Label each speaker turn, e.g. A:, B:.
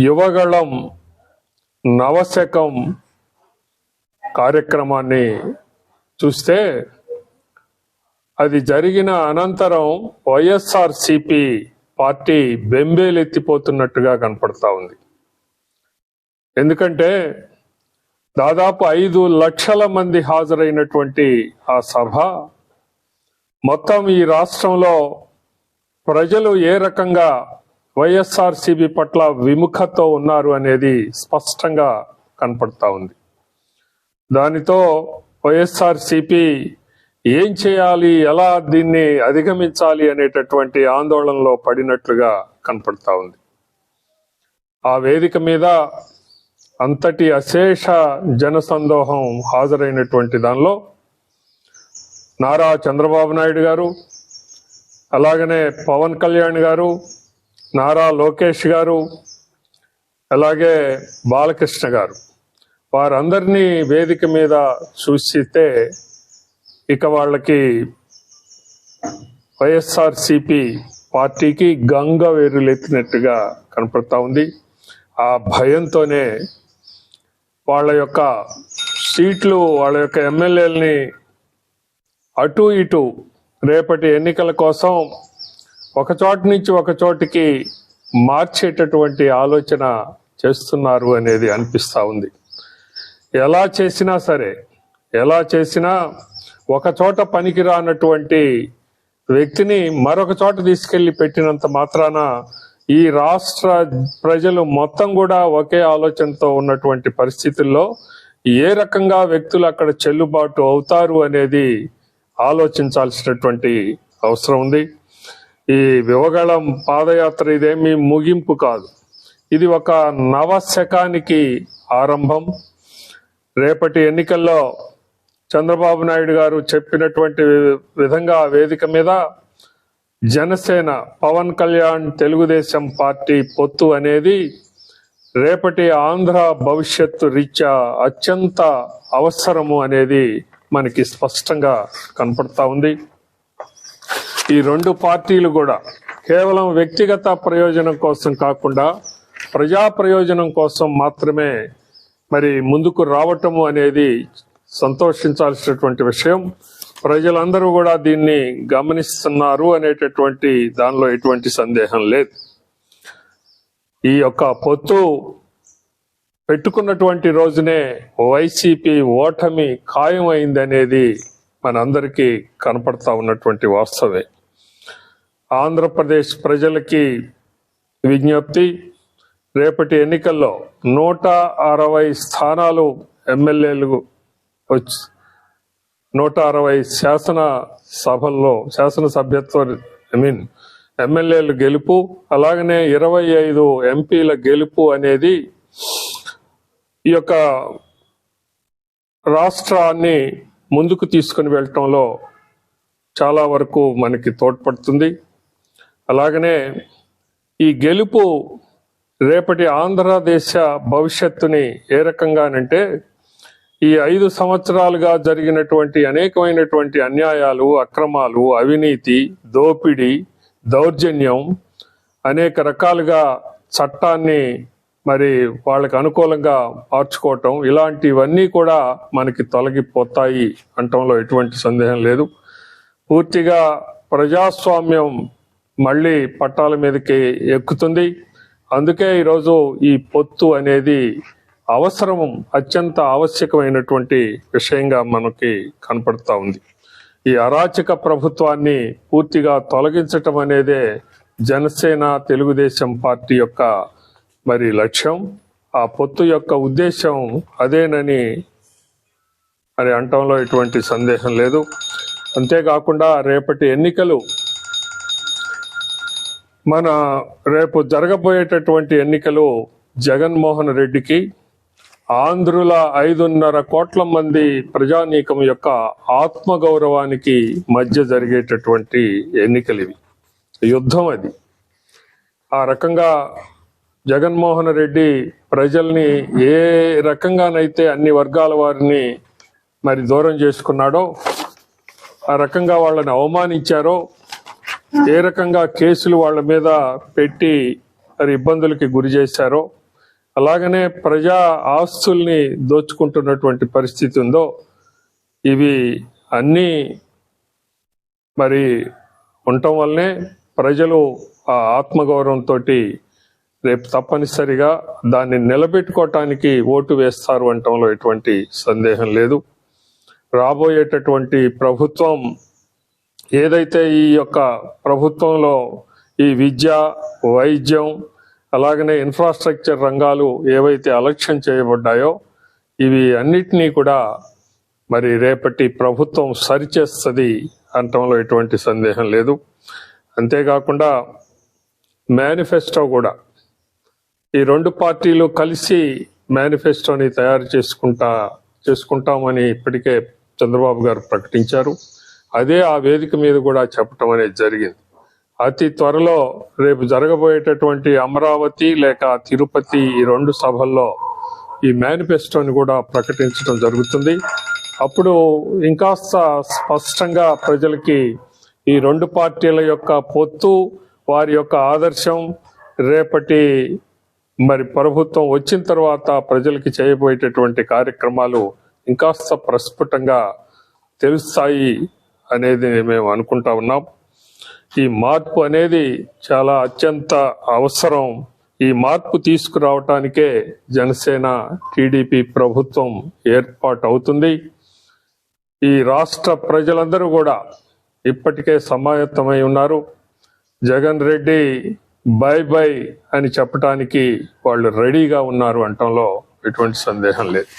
A: యువగళం నవశకం కార్యక్రమాన్ని చూస్తే అది జరిగిన అనంతరం వైఎస్ఆర్సిపి పార్టీ బెంబేలెత్తిపోతున్నట్టుగా కనపడతా ఉంది. ఎందుకంటే దాదాపు ఐదు లక్షల మంది హాజరైనటువంటి ఆ సభ మొత్తం ఈ రాష్ట్రంలో ప్రజలు ఏ రకంగా వైఎస్ఆర్ పట్ల విముఖతో ఉన్నారు అనేది స్పష్టంగా కనపడతా ఉంది. దానితో వైఎస్ఆర్సిపి ఏం చేయాలి? ఎలా దీన్ని అధిగమించాలి అనేటటువంటి ఆందోళనలో పడినట్లుగా కనపడతా ఉంది. ఆ వేదిక మీద అంతటి అశేష జనసందోహం హాజరైనటువంటి దానిలో నారా చంద్రబాబు నాయుడు గారు అలాగనే పవన్ కళ్యాణ్ గారు నారా లోకేష్ గారు అలాగే బాలకృష్ణ గారు. వారందరినీ వేదిక మీద చూసితే ఇక వాళ్ళకి వైఎస్ఆర్సిపి పార్టీకి గంగ వేరులెత్తినట్టుగా కనపడతా ఉంది. ఆ భయంతోనే వాళ్ళ యొక్క సీట్లు వాళ్ళ యొక్క ఎమ్మెల్యేలని అటు ఇటు రేపటి ఎన్నికల కోసం ఒకచోట నుంచి ఒక చోటికి మార్చేటటువంటి ఆలోచన చేస్తున్నారు అనేది అనిపిస్తూ ఉంది. ఎలా చేసినా సరే ఎలా చేసినా ఒక చోట పనికి రానటువంటి వ్యక్తిని మరొక చోట తీసుకెళ్ళి పెట్టినంత మాత్రాన ఈ రాష్ట్ర ప్రజలు మొత్తం కూడా ఒకే ఆలోచనతో ఉన్నటువంటి పరిస్థితుల్లో ఏ రకంగా వ్యక్తులు అక్కడ చెల్లుబాటు అవుతారు అనేది ఆలోచించాల్సినటువంటి అవసరం ఉంది. ఈ వివగళం పాదయాత్ర ఇదేమీ ముగింపు కాదు. ఇది ఒక నవశకానికి ఆరంభం. రేపటి ఎన్నికల్లో చంద్రబాబు నాయుడు గారు చెప్పినటువంటి విధంగా వేదిక మీద జనసేన పవన్ కళ్యాణ్ తెలుగుదేశం పార్టీ పొత్తు అనేది రేపటి ఆంధ్ర భవిష్యత్తు రీత్యా అత్యంత అవసరము అనేది మనకి స్పష్టంగా కనపడతా ఉంది. ఈ రెండు పార్టీలు కూడా కేవలం వ్యక్తిగత ప్రయోజనం కోసం కాకుండా ప్రజా ప్రయోజనం కోసం మాత్రమే మరి ముందుకు రావటము అనేది సంతోషించాల్సినటువంటి విషయం. ప్రజలందరూ కూడా దీన్ని గమనిస్తున్నారు అనేటటువంటి దానిలో ఎటువంటి సందేహం లేదు. ఈ యొక్క పొత్తు పెట్టుకున్నటువంటి రోజునే వైసీపీ ఓటమి ఖాయమైందనేది మనందరికీ కనపడతా ఉన్నటువంటి వాస్తవే ఆంధ్రప్రదేశ్ ప్రజలకి విజ్ఞప్తి రేపటి ఎన్నికల్లో నూట అరవై స్థానాలు ఎమ్మెల్యేలు నూట అరవై శాసన సభల్లో శాసనసభ్యత్వ ఐ మీన్ ఎమ్మెల్యేలు గెలుపు అలాగనే ఇరవై ఐదు ఎంపీల గెలుపు అనేది ఈ యొక్క రాష్ట్రాన్ని ముందుకు తీసుకుని వెళ్ళటంలో చాలా వరకు మనకి తోడ్పడుతుంది. అలాగనే ఈ గెలుపు రేపటి ఆంధ్రదేశ భవిష్యత్తుని ఏ రకంగానంటే ఈ ఐదు సంవత్సరాలుగా జరిగినటువంటి అనేకమైనటువంటి అన్యాయాలు అక్రమాలు అవినీతి దోపిడీ దౌర్జన్యం అనేక రకాలుగా చట్టాన్ని మరి వాళ్ళకి అనుకూలంగా మార్చుకోవటం ఇలాంటివన్నీ కూడా మనకి తొలగిపోతాయి అంటంలో ఎటువంటి సందేహం లేదు. పూర్తిగా ప్రజాస్వామ్యం మళ్ళీ పట్టాల మీదకి ఎక్కుతుంది. అందుకే ఈరోజు ఈ పొత్తు అనేది అవసరం అత్యంత ఆవశ్యకమైనటువంటి విషయంగా మనకి కనపడతా ఉంది. ఈ అరాచక ప్రభుత్వాన్ని పూర్తిగా తొలగించటం అనేదే జనసేన తెలుగుదేశం పార్టీ యొక్క మరి లక్ష్యం. ఆ పొత్తు యొక్క ఉద్దేశం అదేనని మరి అంటంలో ఎటువంటి సందేహం లేదు. అంతేకాకుండా రేపటి ఎన్నికలు మన రేపు జరగబోయేటటువంటి ఎన్నికలు జగన్మోహన్ రెడ్డికి ఆంధ్రుల ఐదున్నర కోట్ల మంది ప్రజానీకం యొక్క ఆత్మగౌరవానికి మధ్య జరిగేటటువంటి ఎన్నికలు ఇవి. యుద్ధం అది. ఆ రకంగా జగన్మోహన్ రెడ్డి ప్రజల్ని ఏ రకంగానైతే అన్ని వర్గాల వారిని మరి దూరం చేసుకున్నాడో ఆ రకంగా వాళ్ళని అవమానించారో ఏ రకంగా కేసులు వాళ్ళ మీద పెట్టి మరి ఇబ్బందులకి గురి చేశారో అలాగనే ప్రజా ఆస్తుల్ని దోచుకుంటున్నటువంటి పరిస్థితి ఉందో ఇవి అన్నీ మరి ఉండటం వల్లనే ప్రజలు ఆ ఆత్మగౌరవంతో రేపు తప్పనిసరిగా దాన్ని నిలబెట్టుకోవటానికి ఓటు వేస్తారు అనటంలో ఎటువంటి సందేహం లేదు. రాబోయేటటువంటి ప్రభుత్వం ఏదైతే ఈ యొక్క ప్రభుత్వంలో ఈ విద్య వైద్యం అలాగనే ఇన్ఫ్రాస్ట్రక్చర్ రంగాలు ఏవైతే అలక్ష్యం చేయబడ్డాయో ఇవి అన్నిటినీ కూడా మరి రేపటి ప్రభుత్వం సరిచేస్తుంది అనటంలో ఎటువంటి సందేహం లేదు. అంతేకాకుండా మేనిఫెస్టో కూడా. ఈ రెండు పార్టీలు కలిసి మేనిఫెస్టోని తయారు చేసుకుంటా చేసుకుంటామని ఇప్పటికే చంద్రబాబు గారు ప్రకటించారు. అదే ఆ వేదిక మీద కూడా చెప్పటం అనేది జరిగింది. అతి త్వరలో రేపు జరగబోయేటటువంటి అమరావతి లేక తిరుపతి ఈ రెండు సభల్లో ఈ మేనిఫెస్టోని కూడా ప్రకటించడం జరుగుతుంది. అప్పుడు ఇంకాస్త స్పష్టంగా ప్రజలకి ఈ రెండు పార్టీల యొక్క పొత్తు వారి యొక్క ఆదర్శం రేపటి మరి ప్రభుత్వం వచ్చిన తర్వాత ప్రజలకి చేయబోయేటటువంటి కార్యక్రమాలు ఇంకాస్త ప్రస్ఫుటంగా తెలుస్తాయి అనేది మేము అనుకుంటా ఉన్నాం. ఈ మార్పు అనేది చాలా అత్యంత అవసరం. ఈ మార్పు తీసుకురావటానికే జనసేన టీడీపీ ప్రభుత్వం ఏర్పాటు అవుతుంది ఈ రాష్ట్ర ప్రజలందరూ కూడా ఇప్పటికే సమాయత్తమై ఉన్నారు. జగన్ రెడ్డి బై బై అని చెప్పటానికి వాళ్ళు రెడీగా ఉన్నారు అంటంలో ఎటువంటి సందేహం లేదు.